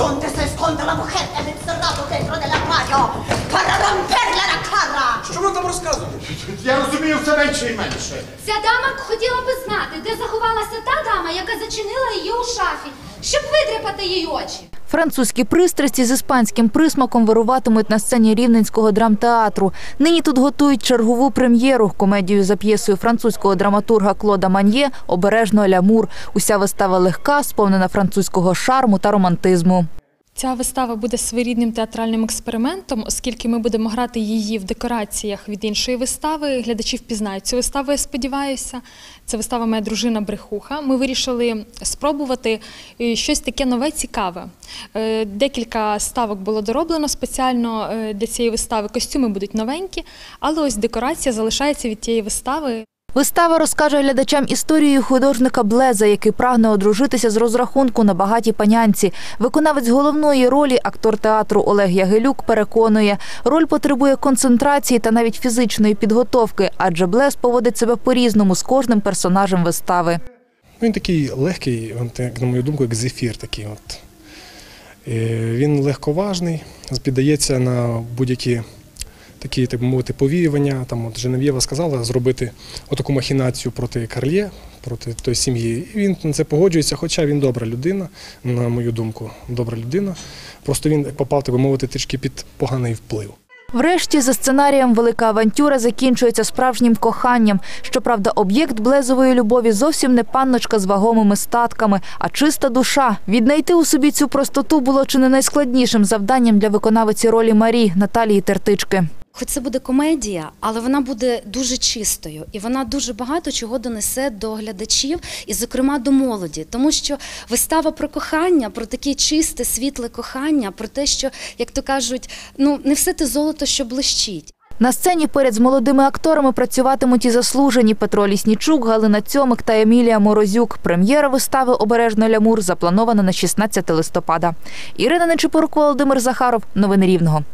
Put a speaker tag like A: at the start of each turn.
A: donde se esconde la mujer que ha encerrado dentro del armario para romperle la cara.
B: Що ви там розказуєте?
C: Я розумію все менше і менше.
D: Ця дама хотіла би знати, де заховалася та дама, яка зачинила її у шафі, щоб витряпати їй очі.
E: Французькі пристрасті з іспанським присмаком вируватимуть на сцені Рівненського драмтеатру. Нині тут готують чергову прем'єру комедію за п'єсою французького драматурга Клода Ман'є Обережно лямур. Уся вистава легка, сповнена французького шарму та романтизму.
F: Ця вистава буде своєрідним театральним експериментом, оскільки ми будемо грати її в декораціях від іншої вистави. Глядачі впізнають цю виставу, я сподіваюся. Це вистава Моя дружина Брехуха. Ми вирішили спробувати е, щось таке нове, цікаве. Е, Декілька ставок було дороблено спеціально е, для цієї вистави. Костюми будуть новенькі, але ось декорація залишається від тієї вистави.
E: Вистава розкаже глядачам історію художника Блеза, який прагне одружитися з розрахунку на багатій панянці. Виконавець головної ролі, актор театру Олег Ягелюк, переконує, роль потребує концентрації та навіть фізичної підготовки, адже Блез поводить себе по-різному з кожним персонажем вистави.
B: Він такий легкий, на мою думку, як зефір такий. От. Е, Він легковажний, піддається на будь-які такі, так би мовити, повіювання. Там от Женев'єва сказала зробити отаку махінацію проти Карлє, проти тої сім'ї. І він на це погоджується, хоча він добра людина, на мою думку, добра людина. Просто він попав, так би мовити, трішки під поганий вплив.
E: Врешті, за сценарієм, велика авантюра закінчується справжнім коханням. Щоправда, об'єкт блезової любові зовсім не панночка з вагомими статками, а чиста душа. Віднайти у собі цю простоту було чи не найскладнішим завданням для виконавиці ролі Марі Наталії Тертички.
G: Хоч це буде комедія, але вона буде дуже чистою, і вона дуже багато чого донесе до глядачів, і, зокрема, до молоді, тому що вистава про кохання, про таке чисте, світле кохання, про те, що, як то кажуть, ну не все те золото, що блищить.
E: На сцені поряд з молодими акторами працюватимуть і заслужені Петро Ліснічук, Галина Цьомик та Емілія Морозюк. Прем'єра вистави Обережно лямур запланована на 16 листопада. Ірина Нечипорук, Володимир Захаров. Новини Рівного.